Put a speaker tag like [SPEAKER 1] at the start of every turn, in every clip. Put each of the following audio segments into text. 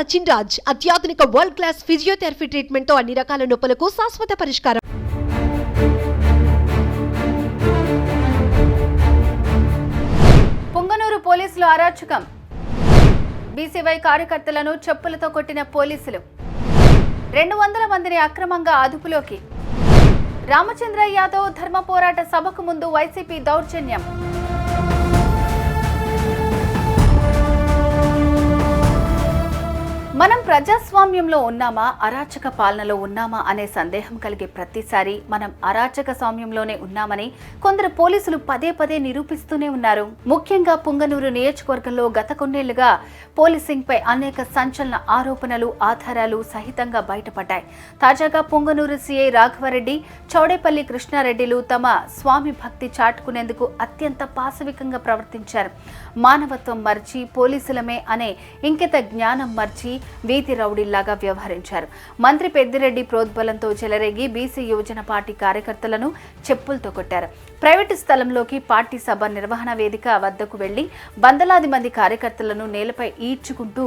[SPEAKER 1] సచిన్ రాజ్ అత్యాధునిక world class physiotherapy ట్రీట్మెంట్తో అన్ని రకాల నొప్పులకు శాశ్వత పరిష్కారం.
[SPEAKER 2] పుంగనూరు పోలీసులు అరాచకం. బీసీవై కార్యకర్తలను చెప్పులతో కొట్టిన పోలీసులు. రెండు వందల మందిని అక్రమంగా అదుపులోకి. రామచంద్ర యాదవ్ ధర్మ పోరాట సభకు ముందు వైసీపీ దౌర్జన్యం. మనం ప్రజాస్వామ్యంలో ఉన్నామా? అరాచక పాలనలో ఉన్నామా? అనే సందేహం కలిగే ప్రతిసారి మనం అరాచక స్వామ్యంలోనే ఉన్నామని కొందరు పోలీసులు పదే పదే నిరూపిస్తూనే ఉన్నారు. ముఖ్యంగా పుంగనూరు నియోజకవర్గంలో గత కొన్నేళ్ళుగా పోలీసింగ్ పై అనేక సంచలన ఆరోపణలు ఆధారాలు సహితంగా బయటపడ్డాయి. తాజాగా పుంగనూరు సీఐ రాఘవరెడ్డి చౌడేపల్లి కృష్ణారెడ్డిలు తమ స్వామి భక్తి చాటుకునేందుకు అత్యంత పాశవికంగా ప్రవర్తించారు. మానవత్వం మర్చి పోలీసులమే అనే ఇంకిత జ్ఞానం మర్చి వీధి రౌడీల్లాగా వ్యవహరించారు. మంత్రి పెద్దిరెడ్డి ప్రోద్బలంతో చెలరేగి బీసీ యువజన పార్టీ కార్యకర్తలను చెప్పులతో కొట్టారు. ప్రైవేటు స్థలంలోకి పార్టీ సభ నిర్వహణ వేదిక వద్దకు వెళ్ళి వందలాది మంది కార్యకర్తలను నేలపై ఈడ్చుకుంటూ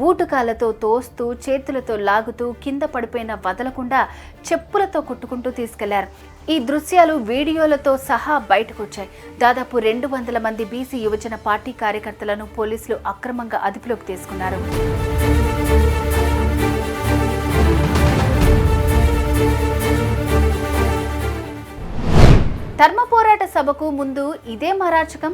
[SPEAKER 2] బూటుకాలతో తోస్తూ చేతులతో లాగుతూ కింద పడిపోయిన వదలకుండా చెప్పులతో కొట్టుకుంటూ తీసుకెళ్ళారు. ఈ దృశ్యాలు వీడియోలతో సహా బయటకొచ్చాయి. దాదాపు రెండు వందల మంది బీసీ యువజన పార్టీ కార్యకర్తలను పోలీసులు అక్రమంగా అదుపులోకి తీసుకున్నారు. ధర్మ పోరాట సభకు ముందు ఇదే మరాచకం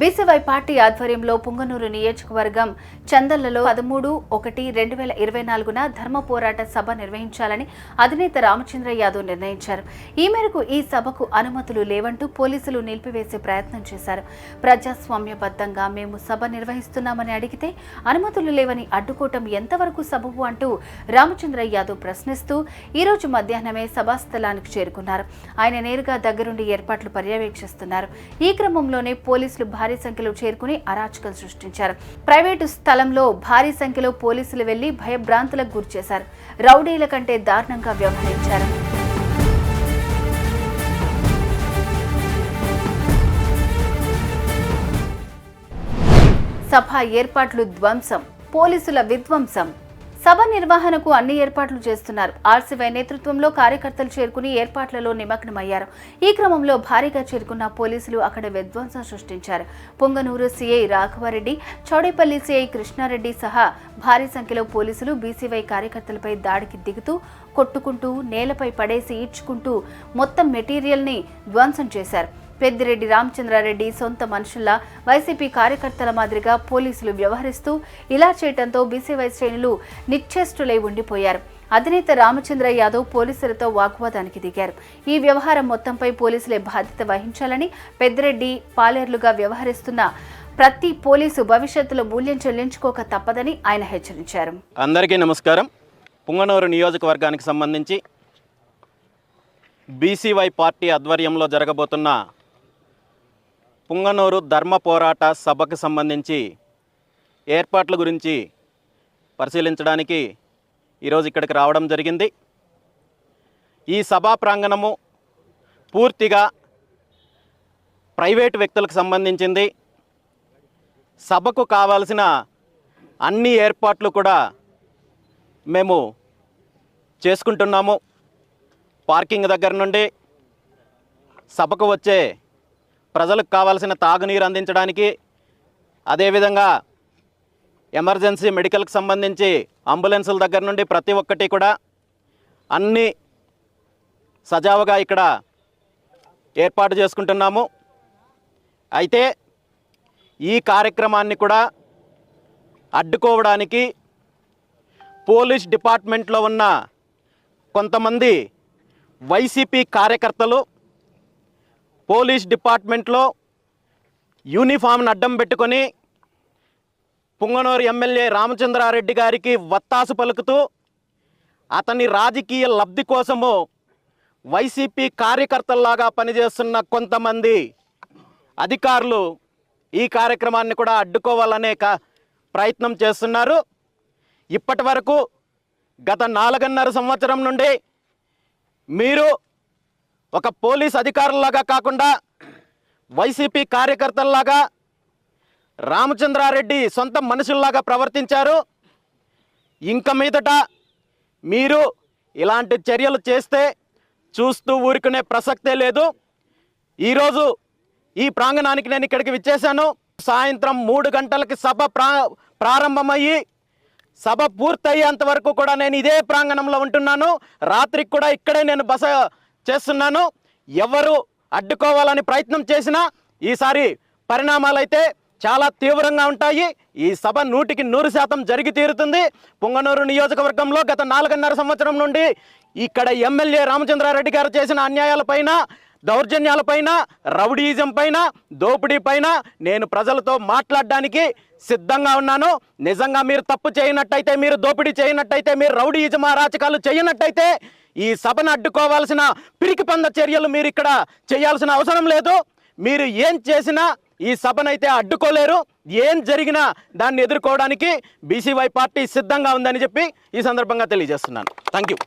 [SPEAKER 2] బీసీవై పార్టీ ఆధ్వర్యంలో పుంగనూరు నియోజకవర్గం చందల్లలో పదమూడు ఒకటి రెండు వేల ఇరవై నాలుగున ధర్మ పోరాట సభ నిర్వహించాలని అధినేత రామచంద్ర యాదవ్ నిర్ణయించారు. ఈ మేరకు ఈ సభకు అనుమతులు లేవంటూ పోలీసులు నిలిపివేసే ప్రయత్నం చేశారు. ప్రజాస్వామ్యబద్ధంగా మేము సభ నిర్వహిస్తున్నామని అడిగితే అనుమతులు లేవని అడ్డుకోవటం ఎంతవరకు సబబు అంటూ రామచంద్ర యాదవ్ ప్రశ్నిస్తూ ఈరోజు మధ్యాహ్నమే సభాస్థలానికి చేరుకున్నారు. ఆయన నేరుగా దగ్గరుండి ఏర్పాట్లు పర్యవేక్షిస్తున్నారు. ఈ క్రమంలోనే పోలీసులు భారీ సంఖ్యలో చేరుకుని అరాచకం సృష్టించారు. ప్రైవేటు స్థలంలో భారీ సంఖ్యలో పోలీసులు వెళ్ళి భయభ్రాంతులకు గురిచేశారు రౌడీల కంటే దారుణంగా వ్యవహరించారు. సభ ఏర్పాట్లు ధ్వంసం పోలీసుల విధ్వంసం సభ నిర్వహణకు అన్ని ఏర్పాట్లు చేస్తున్నారు. ఆర్సీవై నేతృత్వంలో కార్యకర్తలు చేరుకుని ఏర్పాట్లలో నిమగ్నమయ్యారు. ఈ క్రమంలో భారీగా చేరుకున్న పోలీసులు అక్కడ విధ్వంసం సృష్టించారు. పొంగనూరు సీఐ రాఘవారెడ్డి చౌడేపల్లి సీఐ కృష్ణారెడ్డి సహా భారీ సంఖ్యలో పోలీసులు బీసీవై కార్యకర్తలపై దాడికి దిగుతూ కొట్టుకుంటూ నేలపై పడేసి ఈడ్చుకుంటూ మొత్తం మెటీరియల్ని ధ్వంసం చేశారు. పెద్దిరెడ్డి రామచంద్రారెడ్డి సొంత మనుషుల్లా వైసీపీ కార్యకర్తల మాదిరిగా పోలీసులు వ్యవహరిస్తూ ఇలా చేయడంతో బీసీవై శ్రేణులు నిశ్చేష్టులై ఉండిపోయారు. అధినేత రామచంద్ర యాదవ్ పోలీసులతో వాగ్వాదానికి దిగారు. ఈ వ్యవహారం మొత్తంపై పోలీసులే బాధ్యత వహించాలని పెద్దిరెడ్డి పాలేర్లుగా వ్యవహరిస్తున్న ప్రతి పోలీసు భవిష్యత్తులో మూల్యం చెల్లించుకోక తప్పదని ఆయన హెచ్చరించారు.
[SPEAKER 3] అందరికీ నమస్కారం. పుంగనూరు నియోజకవర్గానికి సంబంధించి బీసీవై పార్టీ ఆధ్వర్యంలో జరగబోతున్న పుంగనూరు ధర్మ పోరాట సభకు సంబంధించి ఏర్పాట్ల గురించి పరిశీలించడానికి ఈరోజు ఇక్కడికి రావడం జరిగింది. ఈ సభా ప్రాంగణము పూర్తిగా ప్రైవేటు వ్యక్తులకు సంబంధించింది. సభకు కావాల్సిన అన్ని ఏర్పాట్లు కూడా మేము చేసుకుంటున్నాము. పార్కింగ్ దగ్గర నుండి సభకు వచ్చే ప్రజలకు కావాల్సిన తాగునీరు అందించడానికి అదేవిధంగా ఎమర్జెన్సీ మెడికల్కి సంబంధించి అంబులెన్సుల దగ్గర నుండి ప్రతి ఒక్కటి కూడా అన్నీ సజావుగా ఇక్కడ ఏర్పాటు చేసుకుంటున్నాము. అయితే ఈ కార్యక్రమాన్ని కూడా అడ్డుకోవడానికి పోలీస్ డిపార్ట్మెంట్లో ఉన్న కొంతమంది వైసీపీ కార్యకర్తలు పోలీస్ డిపార్ట్మెంట్లో యూనిఫామ్ను అడ్డం పెట్టుకొని పుంగనూరు ఎమ్మెల్యే రామచంద్రారెడ్డి గారికి వత్తాసు పలుకుతూ అతని రాజకీయ లబ్ధి కోసము వైసీపీ కార్యకర్తల్లాగా పనిచేస్తున్న కొంతమంది అధికారులు ఈ కార్యక్రమాన్ని కూడా అడ్డుకోవాలనే క- ప్రయత్నం చేస్తున్నారు. ఇప్పటి వరకు గత నాలుగున్నర సంవత్సరం నుండి మీరు ఒక పోలీస్ అధికారులాగా కాకుండా వైసీపీ కార్యకర్తల్లాగా రామచంద్రారెడ్డి సొంత మనుషుల్లాగా ప్రవర్తించారు. ఇంక మీదట మీరు ఇలాంటి చర్యలు చేస్తే చూస్తూ ఊరుకునే ప్రసక్తే లేదు. ఈరోజు ఈ ప్రాంగణానికి నేను ఇక్కడికి విచ్చేశాను. సాయంత్రం మూడు గంటలకి సభ ప్రా ప్రారంభమయ్యి సభ పూర్తయ్యేంత వరకు కూడా నేను ఇదే ప్రాంగణంలో ఉంటున్నాను. రాత్రికి కూడా ఇక్కడే నేను బస చేస్తున్నాను. ఎవరు అడ్డుకోవాలని ప్రయత్నం చేసినా ఈసారి పరిణామాలైతే చాలా తీవ్రంగా ఉంటాయి. ఈ సభ నూటికి నూరు శాతం జరిగి తీరుతుంది. పుంగనూరు నియోజకవర్గంలో గత నాలుగున్నర సంవత్సరం నుండి ఇక్కడ ఎమ్మెల్యే రామచంద్రారెడ్డి గారు చేసిన అన్యాయాలపైన దౌర్జన్యాలపైన రౌడీయిజం పైన దోపిడీ పైన నేను ప్రజలతో మాట్లాడడానికి సిద్ధంగా ఉన్నాను. నిజంగా మీరు తప్పు చేయనట్టయితే మీరు దోపిడీ చేయనట్టయితే మీరు రౌడీయిజం అరాచకాలు చేయనట్టయితే ఈ సభను అడ్డుకోవాల్సిన పిరికి పంద చర్యలు మీరు ఇక్కడ చేయాల్సిన అవసరం లేదు. మీరు ఏం చేసినా ఈ సభనైతే అడ్డుకోలేరు. ఏం జరిగినా దాన్ని ఎదుర్కోవడానికి బీసీవై పార్టీ సిద్ధంగా ఉందని చెప్పి ఈ సందర్భంగా తెలియజేస్తున్నాను. Thank you